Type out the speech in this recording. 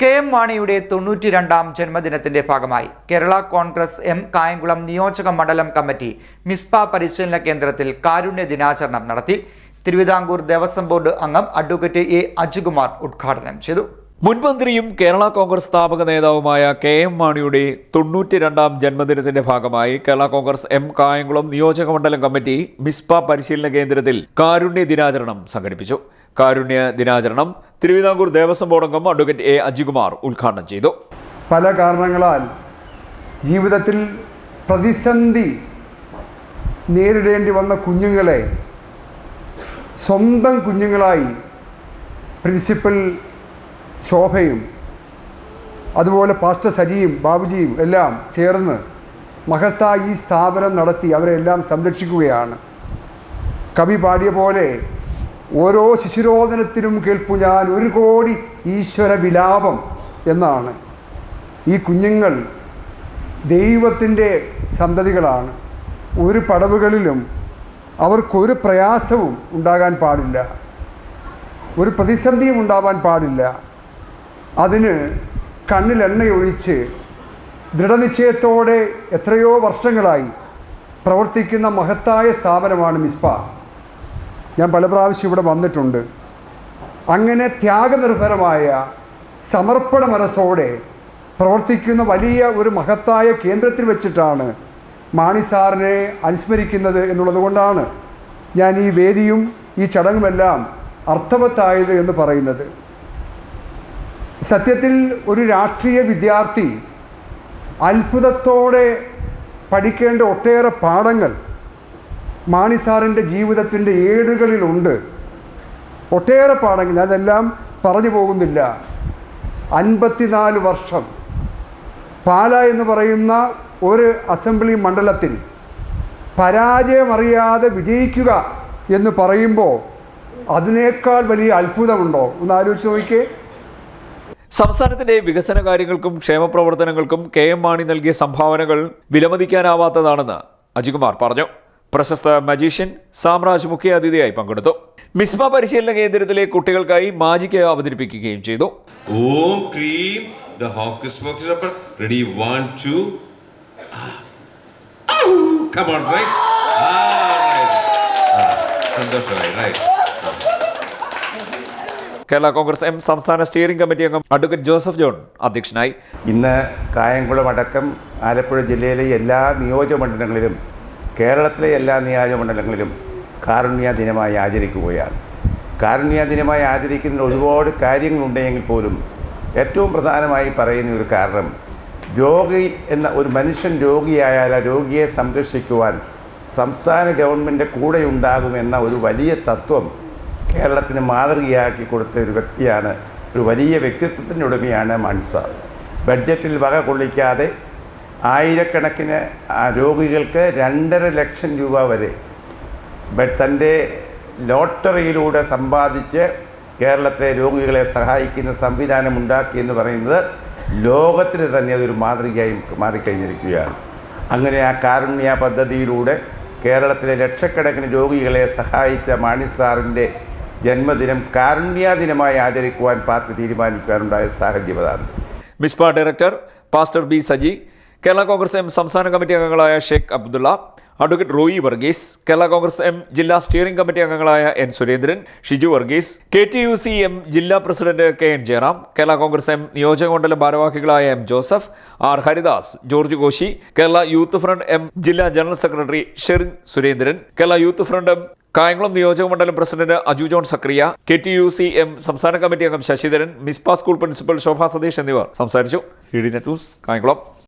K M മാണിയുടെ തൊണ്ണൂറ്റി രണ്ടാം ജന്മദിനത്തിന്റെ ഭാഗമായി കേരള കോൺഗ്രസ് എം കായംകുളം നിയോജക മണ്ഡലം കമ്മിറ്റി മിസ്പ പരിശീലന കേന്ദ്രത്തിൽ കാരുണ്യ ദിനാചരണം നടത്തി. തിരുവിതാംകൂർ ദേവസ്വം ബോർഡ് അംഗം അഡ്വക്കേറ്റ് എ അജികുമാർ ഉദ്ഘാടനം ചെയ്തു. മുൻ മന്ത്രിയും കേരള കോൺഗ്രസ് സ്ഥാപക നേതാവുമായ കെ എം മാണിയുടെ തൊണ്ണൂറ്റി രണ്ടാം ജന്മദിനത്തിന്റെ ഭാഗമായി കേരള കോൺഗ്രസ് എം കായംകുളം നിയോജക മണ്ഡലം കമ്മിറ്റി മിസ്പ പരിശീലന കേന്ദ്രത്തിൽ കാരുണ്യ ദിനാചരണം സംഘടിപ്പിച്ചു. കാരുണ്യ ദിനാചരണം. തിരുവിതാംകൂർ ദേവസ്വം ബോർഡ് അംഗം അഡ്വക്കേറ്റ് എ അജികുമാർ ഉദ്ഘാടനം ചെയ്തു. പല കാരണങ്ങളാൽ ജീവിതത്തിൽ പ്രതിസന്ധി നേരിടേണ്ടി വന്ന കുഞ്ഞുങ്ങളെ സ്വന്തം കുഞ്ഞുങ്ങളായി പ്രിൻസിപ്പൽ ശോഭയും അതുപോലെ പാസ്റ്റർ സജിയും ബാബുജിയും എല്ലാം ചേർന്ന് മഹത്തായി സ്ഥാപനം നടത്തി അവരെല്ലാം സംരക്ഷിക്കുകയാണ്. കവി പാടിയ പോലെ ഓരോ ശിശുരോധനത്തിനും കേൾപ്പു ഞാൻ ഒരു കോടി ഈശ്വര വിലാപം എന്നാണ്. ഈ കുഞ്ഞുങ്ങൾ ദൈവത്തിന്റെ സന്തതികളാണ്. ഒരു പടവുകളിലും അവർക്കൊരു പ്രയാസവും ഉണ്ടാകാൻ പാടില്ല. ഒരു പ്രതിസന്ധിയും ഉണ്ടാവാൻ പാടില്ല. അതിന് കണ്ണിൽ എണ്ണയൊഴിച്ച് ദൃഢനിശ്ചയത്തോടെ എത്രയോ വർഷങ്ങളായി പ്രവർത്തിക്കുന്ന മഹത്തായ സ്ഥാപനമാണ് മിസ്പ. ഞാൻ പല പ്രാവശ്യം ഇവിടെ വന്നിട്ടുണ്ട്. അങ്ങനെ ത്യാഗനിർഭരമായ സമർപ്പണ മനസ്സോടെ പ്രവർത്തിക്കുന്ന വലിയ ഒരു മഹത്തായ കേന്ദ്രത്തിൽ വെച്ചിട്ടാണ് മാണി സാറിനെ അനുസ്മരിക്കുന്നത് എന്നുള്ളത് കൊണ്ടാണ് ഞാൻ ഈ വേദിയും ഈ ചടങ്ങുമെല്ലാം അർത്ഥവത്തായത് എന്ന് പറയുന്നത്. സത്യത്തിൽ ഒരു രാഷ്ട്രീയ വിദ്യാർത്ഥി അത്ഭുതത്തോടെ പഠിക്കേണ്ട ഒട്ടേറെ പാഠങ്ങൾ മാണി സാറിന്റെ ജീവിതത്തിന്റെ ഏടുകളിലുണ്ട്. ഒട്ടേറെ പാഠങ്ങൾ അതെല്ലാം പറഞ്ഞു പോകുന്നില്ല. അൻപത്തിനാല് വർഷം. പാല എന്ന് പറയുന്ന ഒരു അസംബ്ലി മണ്ഡലത്തിൽ പരാജയമറിയാതെ വിജയിക്കുക എന്ന് പറയുമ്പോൾ അതിനേക്കാൾ വലിയ അത്ഭുതമുണ്ടോ? ഒന്ന് ആലോചിച്ച് നോക്കിയേ സംസ്ഥാനത്തിന്റെ വികസന കാര്യങ്ങൾക്കും ക്ഷേമ പ്രവർത്തനങ്ങൾക്കും കെ എം മാണി നൽകിയ സംഭാവനകൾ വിലമതിക്കാനാവാത്തതാണെന്ന് അജികുമാർ പറഞ്ഞു. പ്രശസ്ത മജീഷ്യൻ സാമ്രാജ് മുഖ്യ അതിഥിയായി പങ്കെടുത്തു മിസ്മ പരിശീലന കേന്ദ്രത്തിലെ കുട്ടികൾക്കായി മാജിക്ക് അവതരിപ്പിക്കുകയും ചെയ്തു ഓം cream the hocus upper. Ready one, two. Ah. Ow! Right right. Ah, സന്തോഷമായി റൈറ്റ് കേരള കോൺഗ്രസ് എം സംസ്ഥാന സ്റ്റിയറിംഗ് കമ്മിറ്റി അംഗം അഡ്വക്കേറ്റ് ജോസഫ് ജോൺ അധ്യക്ഷനായി ഇന്ന് കായംകുളം അടക്കം ആലപ്പുഴ ജില്ലയിലെ എല്ലാ നിയോജകമണ്ഡലങ്ങളിലും കേരളത്തിലെ എല്ലാ നിയോജകമണ്ഡലങ്ങളിലും കാരുണ്യ ദിനമായി ആചരിക്കുകയാണ്. കാരുണ്യ ദിനമായി ആചരിക്കുന്ന ഒരുപാട് കാര്യങ്ങളുണ്ടെങ്കിൽ പോലും ഏറ്റവും പ്രധാനമായി പറയുന്ന ഒരു കാരണം രോഗി എന്ന ഒരു മനുഷ്യൻ രോഗിയായാൽ ആ രോഗിയെ സംരക്ഷിക്കുവാൻ സംസ്ഥാന ഗവൺമെന്റ് കൂടെ ഉണ്ടാകുമെന്ന ഒരു വലിയ തത്വം കേരളത്തിന് മാതൃകയാക്കി കൊടുത്ത ഒരു വ്യക്തിയാണ് ഒരു വലിയ വ്യക്തിത്വത്തിന്റെ ഉടമയാണ് മാൻസ ബഡ്ജറ്റിൽ വക കൊള്ളിക്കാതെ ആയിരക്കണക്കിന് രോഗികൾക്ക് രണ്ടര ലക്ഷം രൂപ വരെ. തന്റെ ലോട്ടറിയിലൂടെ സമ്പാദിച്ച് കേരളത്തിലെ രോഗികളെ സഹായിക്കുന്ന സംവിധാനം ഉണ്ടാക്കി എന്ന് പറയുന്നത് ലോകത്തിന് തന്നെ അതൊരു മാതൃകയായി മാറിക്കഴിഞ്ഞിരിക്കുകയാണ്. അങ്ങനെ ആ കാരുണ്യ പദ്ധതിയിലൂടെ കേരളത്തിലെ ലക്ഷക്കണക്കിന് രോഗികളെ സഹായിച്ച മാണി സാറിന്റെ ജന്മദിനം കാരുണ്യ ദിനമായി ആചരിക്കുവാൻ പാർട്ടി തീരുമാനിക്കാനുണ്ടായ സാഹചര്യം അതാണ്. Misba director pastor B Saji Kerala Congress M സംസ്ഥാന കമ്മിറ്റി അംഗങ്ങളായ ഷെയ്ഖ് അബ്ദുള്ള അഡ്വക്കേറ്റ് റോയി വർഗീസ് കേരള കോൺഗ്രസ് എം ജില്ലാ സ്റ്റിയറിംഗ് കമ്മിറ്റി അംഗങ്ങളായ N Surendran Shiju Varghese K T U C M ജില്ലാ president K N Jayaram Kerala Congress M നിയോജകമണ്ഡലം ഭാരവാഹികളായ M Joseph R Haridas George Koshy Kerala youth front M ജില്ലാ general secretary Sherin Surendran Kerala youth front M Kayamkulam നിയോജകമണ്ഡലം president Aju John Zacharia K T U C M സംസ്ഥാന committee അംഗം Sasidharan Mizpa school principal Shobha Satheesh എന്നിവർ സംസാരിച്ചു. News Kayamkulam.